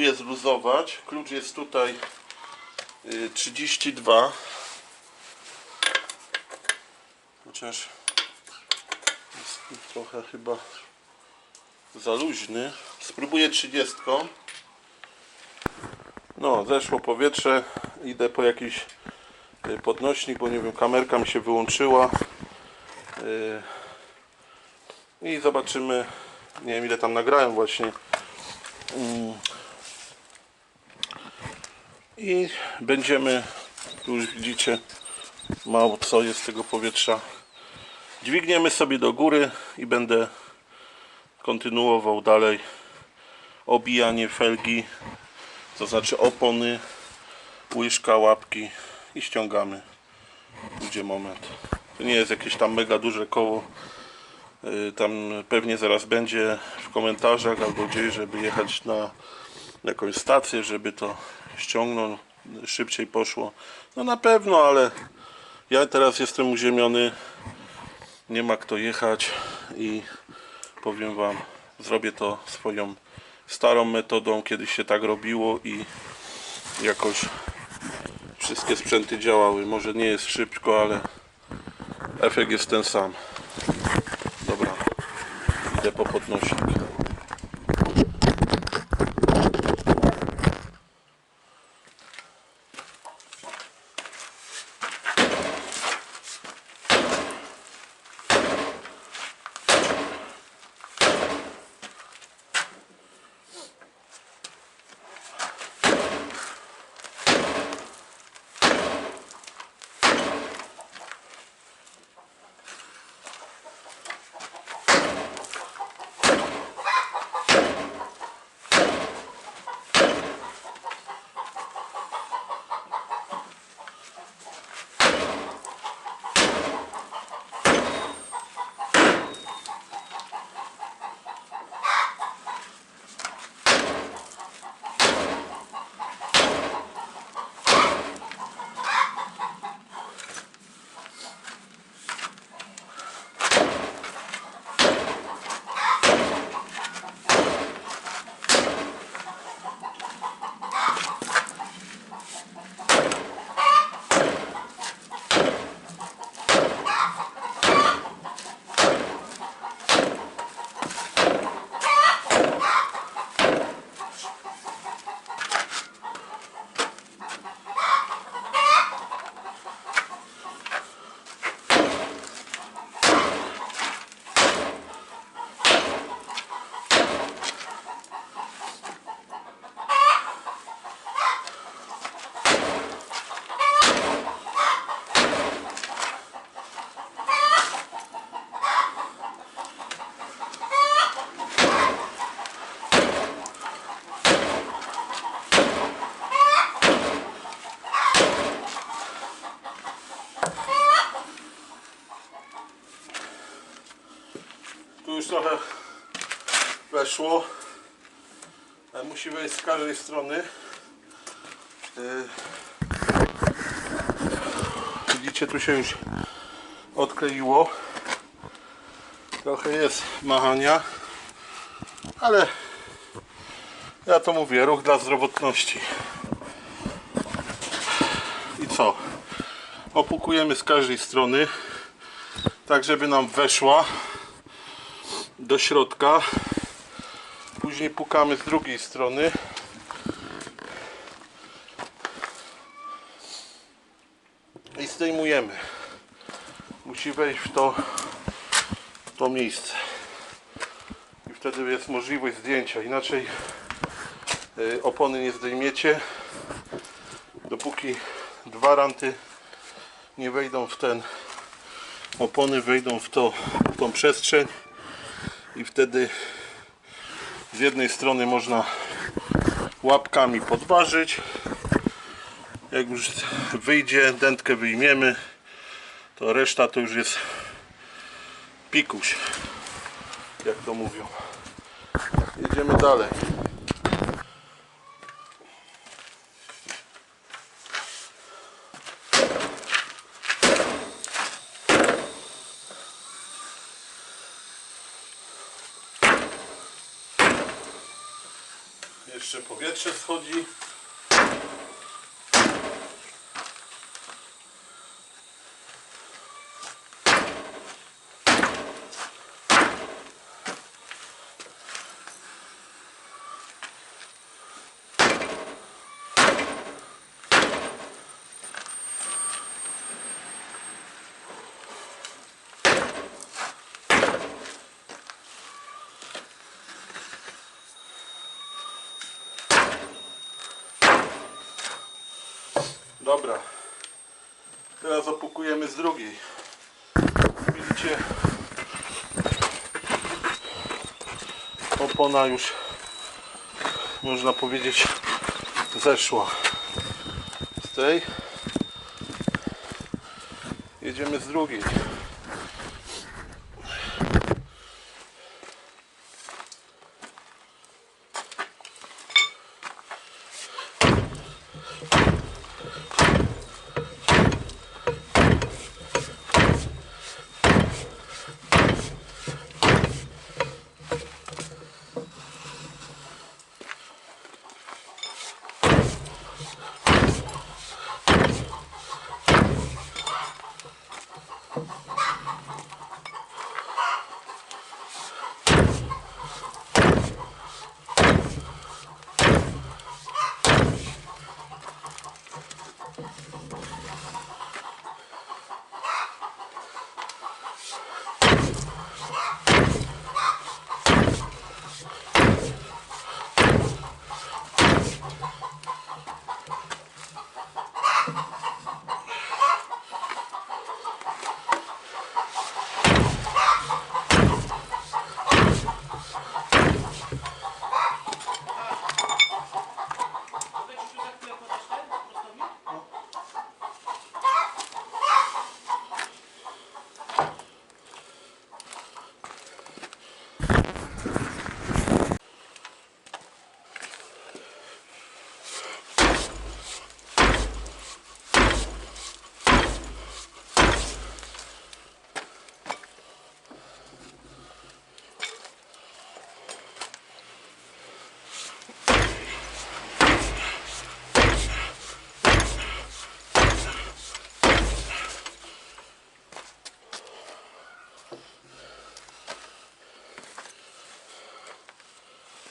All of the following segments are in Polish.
spróbuję zluzować. Klucz jest tutaj y, 32. Chociaż jest trochę chyba za luźny. Spróbuję 30. No, zeszło powietrze. Idę po jakiś y, podnośnik, bo nie wiem, kamerka mi się wyłączyła. Y, I zobaczymy. Nie wiem ile tam nagrałem właśnie. I będziemy, tu już widzicie, mało co jest tego powietrza. Dźwigniemy sobie do góry i będę kontynuował dalej obijanie felgi, to znaczy opony, łyżka, łapki i ściągamy. Idzie moment. To nie jest jakieś tam mega duże koło. Y, Tam pewnie zaraz będzie w komentarzach albo gdzieś, żeby jechać na jakąś stację, żeby to ściągnąć, szybciej poszło. No na pewno, ale ja teraz jestem uziemiony, nie ma kto jechać i powiem Wam, zrobię to swoją starą metodą, kiedyś się tak robiło i jakoś wszystkie sprzęty działały. Może nie jest szybko, ale efekt jest ten sam. Dobra, idę po podnośnik. Weszło. Musi wejść z każdej strony. Yy. Widzicie, tu się już odkleiło. Trochę jest machania. Ale ja to mówię, ruch dla zdrowotności. I co? Opukujemy z każdej strony, tak żeby nam weszła do środka. Później pukamy z drugiej strony. I zdejmujemy. Musi wejść w to, w to miejsce. I wtedy jest możliwość zdjęcia. Inaczej y, opony nie zdejmiecie. Dopóki dwa ranty nie wejdą w ten opony wejdą w to w tą przestrzeń i wtedy z jednej strony można łapkami podważyć. Jak już wyjdzie, dętkę wyjmiemy to reszta to już jest pikuś jak to mówią. Jedziemy dalej jeszcze powietrze schodzi. Dobra. Teraz opukujemy z drugiej. Widzicie? Opona już można powiedzieć zeszła z tej. Jedziemy z drugiej.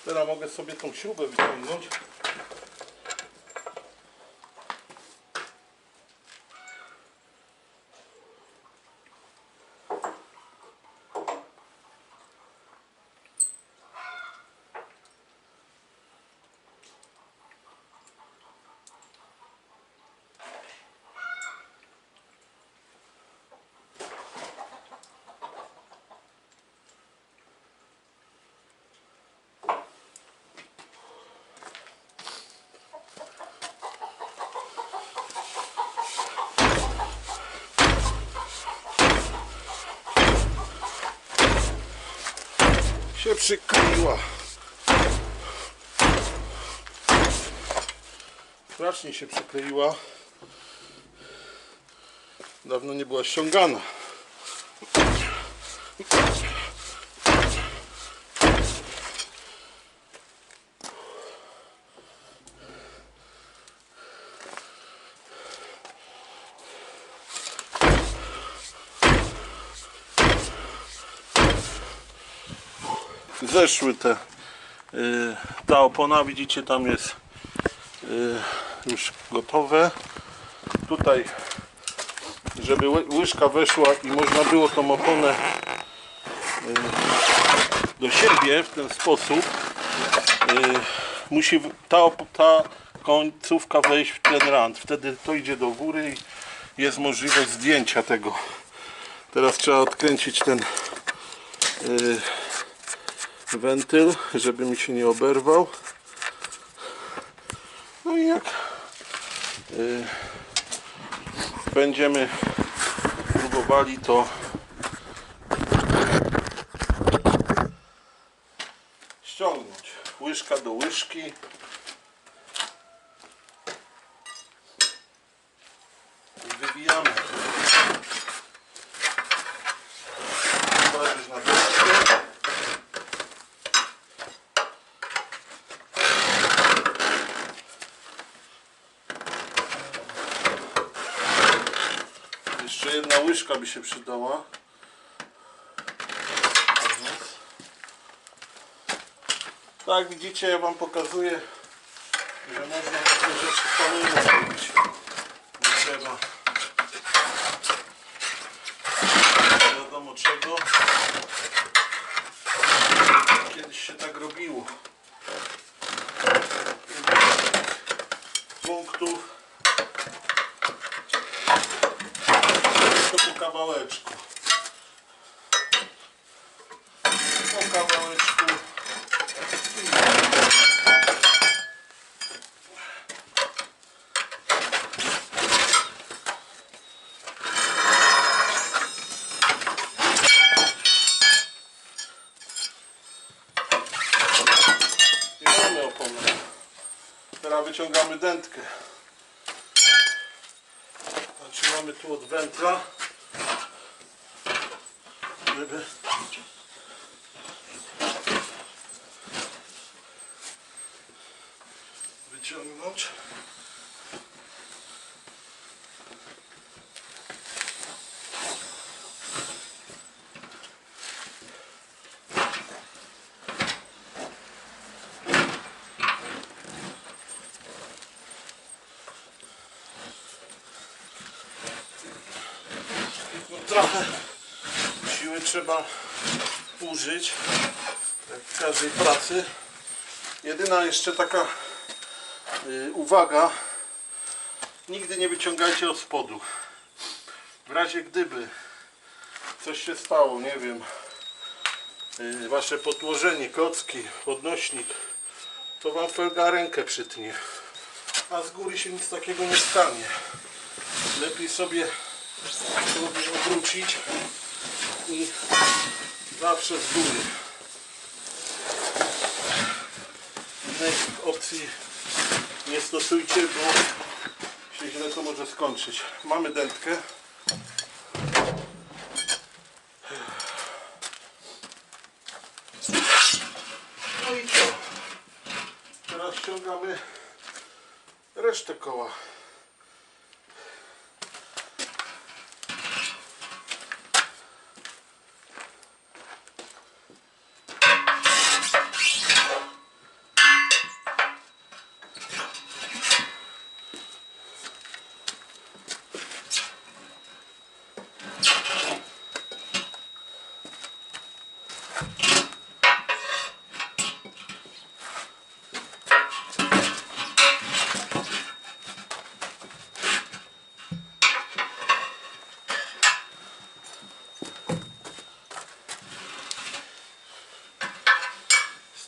Teraz mogę sobie tą śrubę wyciągnąć. Się przykleiła. Strasznie się przykleiła. Dawno nie była ściągana. Zeszły te y, ta opona. Widzicie tam jest y, już gotowe. Tutaj żeby ły- łyżka weszła i można było tą oponę y, do siebie w ten sposób y, musi ta, ta końcówka wejść w ten rand. Wtedy to idzie do góry i jest możliwość zdjęcia tego. Teraz trzeba odkręcić ten y, wentyl, żeby mi się nie oberwał. No i jak y, będziemy próbowali to ściągnąć. Łyżka do łyżki. I wywijamy. Kładziesz na deskę. Jeszcze łyżka by się przydała. Tak, widzicie, ja Wam pokazuję, że można takie rzeczy samemu zrobić. Nie trzeba nie wiadomo czego. Kiedyś się tak robiło. Punktów. To po kawałeczku. Po kawałeczku. I mamy oponę. Teraz wyciągamy dętkę. Zaczynamy tu od wętla. Żeby wyciągnąć. No, trochę siły trzeba użyć, jak w każdej pracy. Jedyna jeszcze taka y, uwaga, nigdy nie wyciągajcie od spodu. W razie gdyby coś się stało, nie wiem, y, wasze podłożenie, kocki, podnośnik, to wam felga rękę przytnie. A z góry się nic takiego nie stanie. Lepiej sobie spróbuj obrócić i zawsze z góry. Innej opcji nie stosujcie, bo się źle to może skończyć. Mamy dętkę. No i co? Teraz ściągamy resztę koła.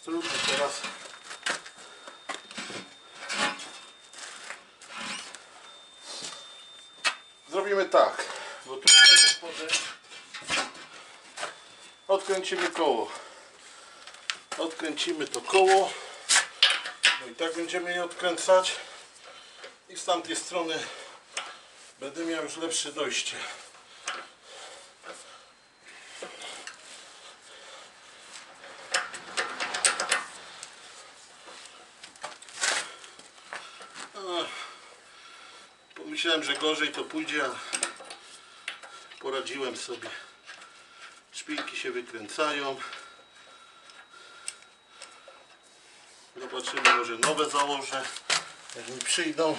Strudny teraz. Zrobimy tak, bo tu jest spodem. Odkręcimy koło. Odkręcimy to koło. No i tak będziemy je odkręcać. I z tamtej strony będę miał już lepsze dojście. Pomyślałem, że gorzej to pójdzie, a poradziłem sobie. Szpilki się wykręcają. Zobaczymy, może nowe założę, jak mi przyjdą.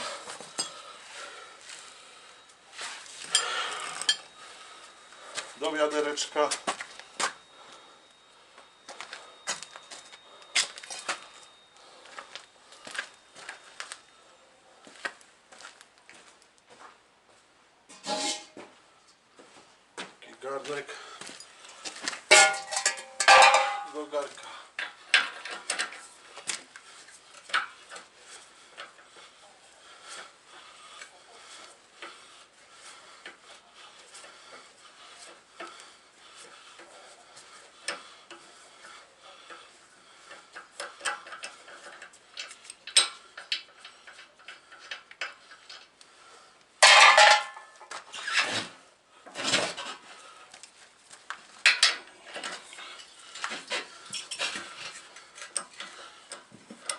Do wiadereczka. Taki garnek do garka.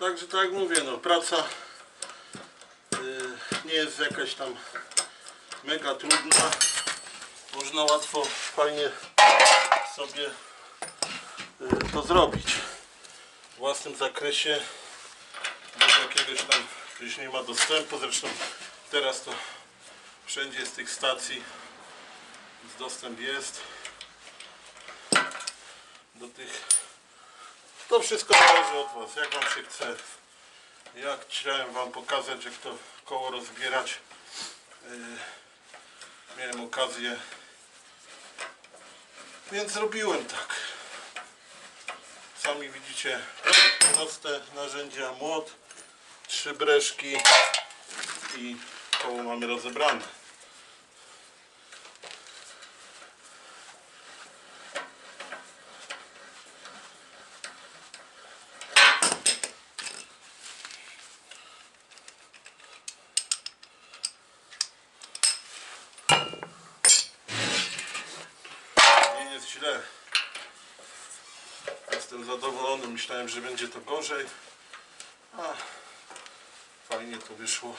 Także tak jak mówię, no praca y, nie jest jakaś tam mega trudna. można łatwo, fajnie sobie y, to zrobić w własnym zakresie bez jakiegoś tam gdzieś nie ma dostępu zresztą teraz to wszędzie z tych stacji dostęp jest do tych to wszystko zależy od was jak wam się chce. Ja chciałem wam pokazać jak to koło rozbierać Yy, miałem okazję. Więc zrobiłem tak. Sami widzicie proste narzędzia młot trzy breszki i koło mamy rozebrane nie jest źle jestem zadowolony. Myślałem, że będzie to gorzej. A fajnie to wyszło.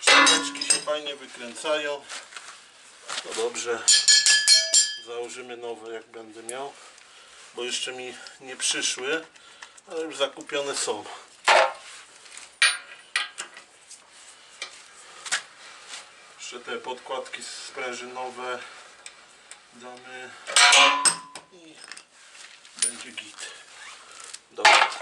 Szczoteczki się fajnie wykręcają. To dobrze. Założymy nowe jak będę miał bo jeszcze mi nie przyszły ale już zakupione są. Jeszcze te podkładki sprężynowe damy i będzie git. Dobra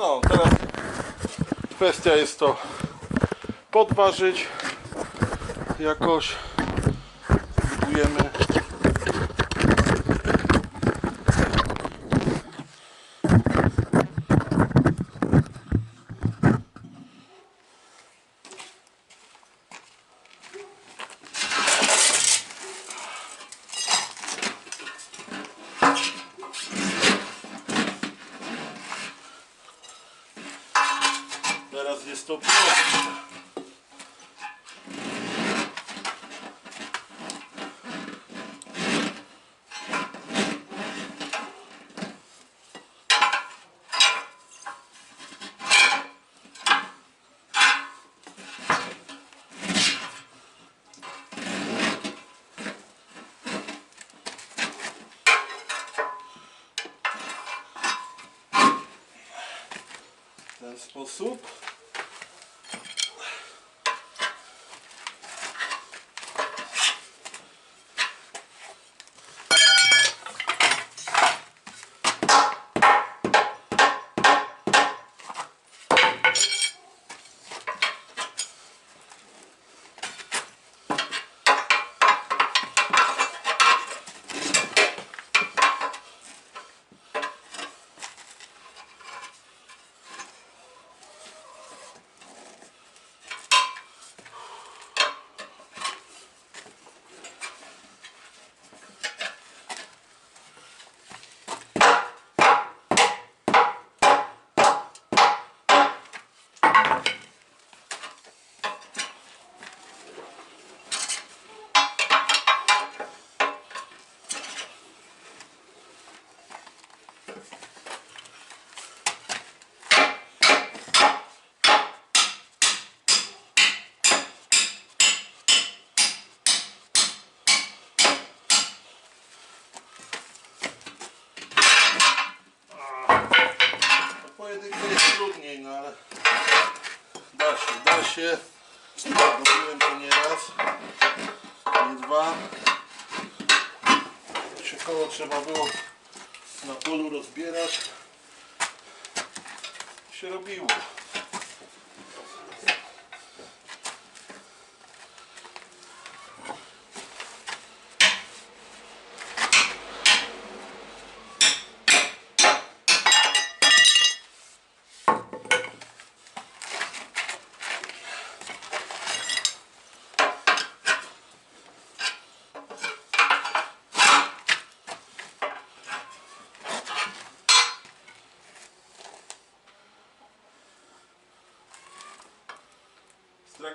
No, teraz kwestia jest to podważyć jakoś. Spróbujemy. Teraz jest to prostsze. W ten sposób. Pojedynkę jest trudniej, no ale da się. Robiłem to nie raz, nie dwa. Się koło trzeba było na polu rozbierać. Się robiło.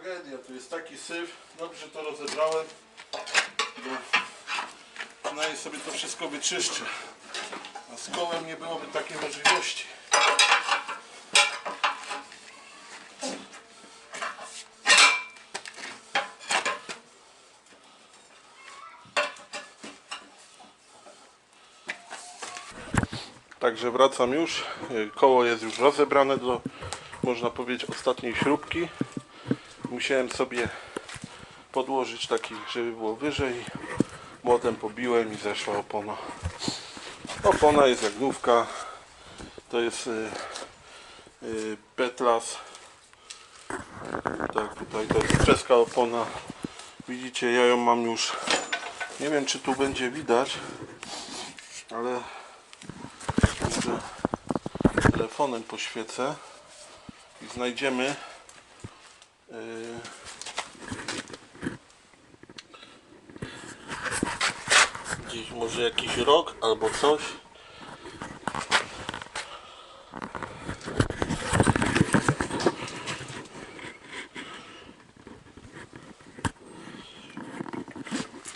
Jest tragedia, tu jest taki syf. Dobrze to rozebrałem. Bo przynajmniej sobie to wszystko wyczyszczę. A z kołem nie byłoby takiej możliwości. Także wracam już. Koło jest już rozebrane do, można powiedzieć, ostatniej śrubki. Musiałem sobie podłożyć taki, żeby było wyżej. Młotem pobiłem i zeszła opona. Opona jest jak nówka. To jest y, y, Petlas. Tak, tutaj to jest czeska opona. Widzicie, ja ją mam już. Nie wiem, czy tu będzie widać, ale telefonem poświecę i znajdziemy gdzieś może jakiś rok albo coś.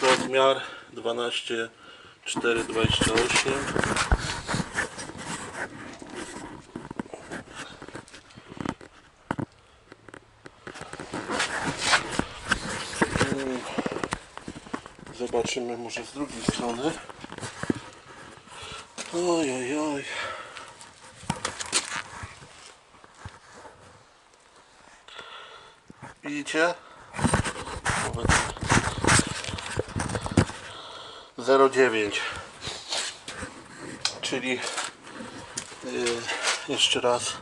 Rozmiar 12 428 Zobaczymy może z drugiej strony. Oj, oj, oj. Widzicie? 0,9 czyli yy, jeszcze raz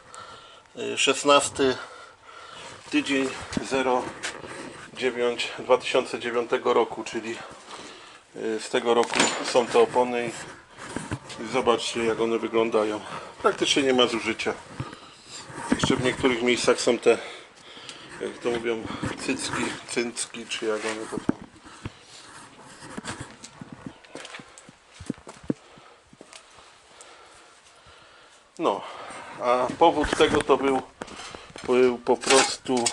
yy, 16 tydzień 09 2009 roku, czyli z tego roku są te opony i zobaczcie jak one wyglądają. Praktycznie nie ma zużycia. Jeszcze w niektórych miejscach są te, jak to mówią, cycki, cyncki, czy jak one to są. No, a powód tego to był, był po prostu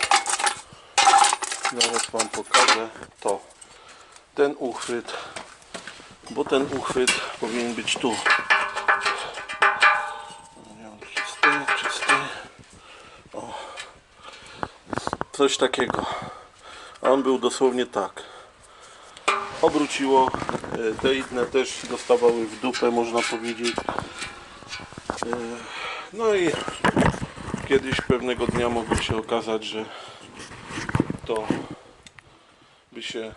Zaraz Wam pokażę to. Ten uchwyt, bo ten uchwyt powinien być tu. Czysty, czysty. O. Coś takiego. A on był dosłownie tak. Obróciło. e, Te inne też dostawały w dupę, można powiedzieć. E, No i kiedyś pewnego dnia mogło się okazać, że to by się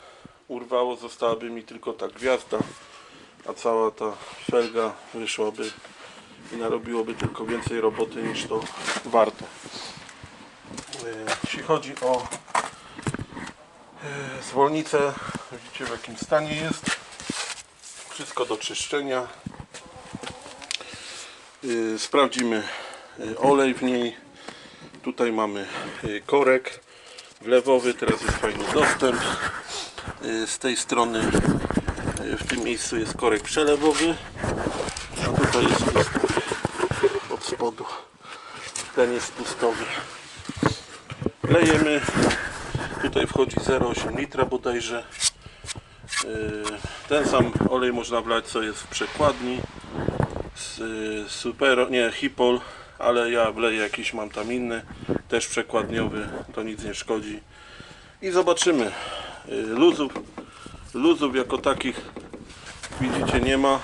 urwało, zostałaby mi tylko ta gwiazda, a cała ta felga wyszłaby i narobiłoby tylko więcej roboty niż to warte. E, Jeśli chodzi o e, zwolnicę, widzicie w jakim stanie jest. Wszystko do czyszczenia. E, Sprawdzimy olej w niej. Tutaj mamy korek wlewowy, teraz jest fajny dostęp. Z tej strony w tym miejscu jest korek przelewowy, a tutaj jest pusty od spodu. Ten jest pustowy. Lejemy. Tutaj wchodzi 0,8 litra bodajże. Y, Ten sam olej można wlać co jest w przekładni. Z y, Supero, nie Hipol, ale ja wleję jakiś mam tam inny, też przekładniowy, to nic nie szkodzi. I zobaczymy. Y, Luzów, luzów jako takich widzicie nie ma.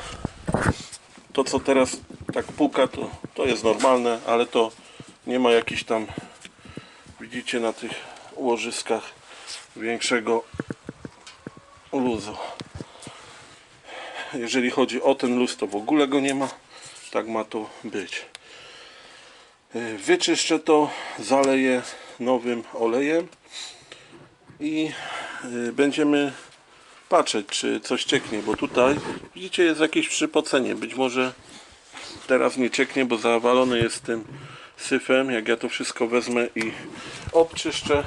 To co teraz tak puka to, to jest normalne, ale to nie ma jakichś tam widzicie na tych łożyskach większego luzu. jeżeli chodzi o ten luz, to w ogóle go nie ma. Tak ma to być. Y, Wyczyszczę to, zaleję nowym olejem i y, będziemy patrzeć, czy coś cieknie, bo tutaj widzicie jest jakieś przypocenie. Być może teraz nie cieknie, bo zawalony jest tym syfem. Jak ja to wszystko wezmę i obczyszczę,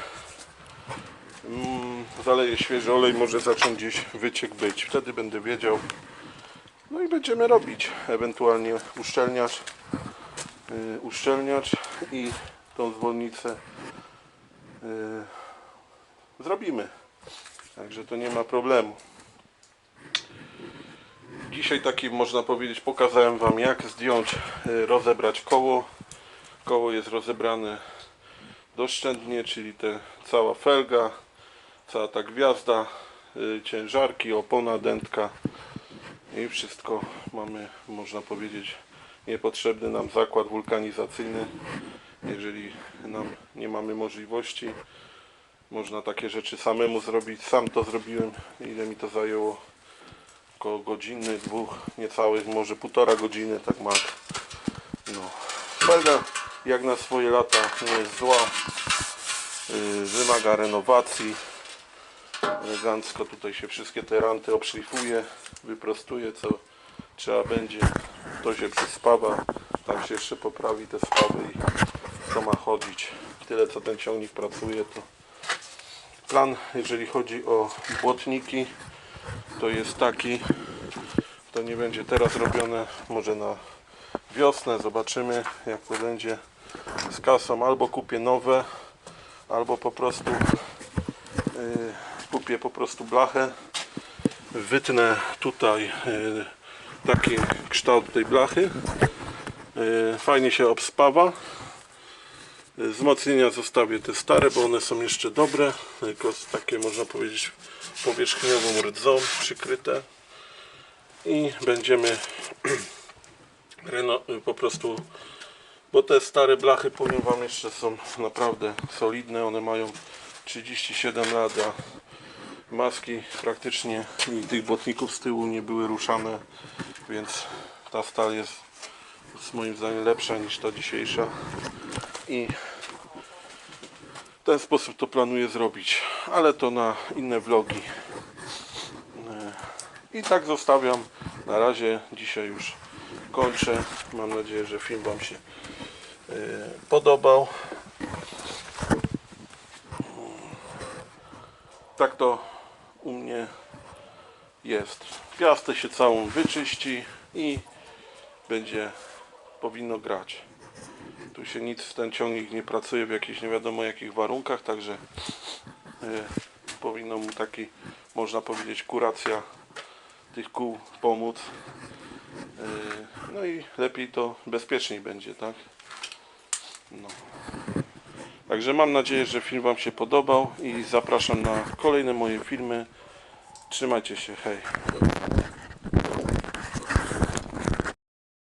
mm, zaleję świeży olej, może zacząć gdzieś wyciek być. Wtedy będę wiedział. No i będziemy robić ewentualnie uszczelniacz, yy, uszczelniacz i tą zwolnicę yy, zrobimy. Także to nie ma problemu. Dzisiaj taki można powiedzieć pokazałem Wam jak zdjąć, y, rozebrać koło. Koło jest rozebrane doszczętnie, czyli te cała felga, cała ta gwiazda, y, ciężarki, opona, dętka i wszystko mamy można powiedzieć niepotrzebny nam zakład wulkanizacyjny. Jeżeli nam nie mamy możliwości, można takie rzeczy samemu zrobić. Sam to zrobiłem. Ile mi to zajęło? Około godziny, dwóch, niecałych, może półtora godziny, tak mak. No. Felga jak na swoje lata nie jest zła. Yy, wymaga renowacji. Elegancko tutaj się wszystkie te ranty obszlifuje, wyprostuje co trzeba będzie. To się przyspawa, tam się jeszcze poprawi te spawy i to ma chodzić. Tyle co ten ciągnik pracuje to plan jeżeli chodzi o błotniki to jest taki to nie będzie teraz robione może na wiosnę zobaczymy jak to będzie z kasą. Albo kupię nowe albo po prostu yy, kupię po prostu blachę. Wytnę tutaj yy, taki kształt tej blachy. Yy, fajnie się obspawa Wzmocnienia zostawię te stare, bo one są jeszcze dobre, tylko takie można powiedzieć powierzchniową rdzą przykryte. I będziemy po prostu bo te stare blachy powiem wam jeszcze są naprawdę solidne, one mają 37 lat, a maski praktycznie i tych błotników z tyłu nie były ruszane, więc ta stal jest moim zdaniem lepsza niż ta dzisiejsza. I ten sposób to planuję zrobić, ale to na inne vlogi. I tak zostawiam. Na razie dzisiaj już kończę. Mam nadzieję, że film Wam się e, podobał. Tak to u mnie jest. Piastę się całą wyczyści i będzie powinno grać. Tu się nic, ten ciągnik nie pracuje w jakichś nie wiadomo jakich warunkach, także y, powinno mu taki, można powiedzieć, kuracja tych kół pomóc. Y, no i lepiej to, bezpieczniej będzie, tak? No. Także mam nadzieję, że film Wam się podobał i zapraszam na kolejne moje filmy. Trzymajcie się, hej.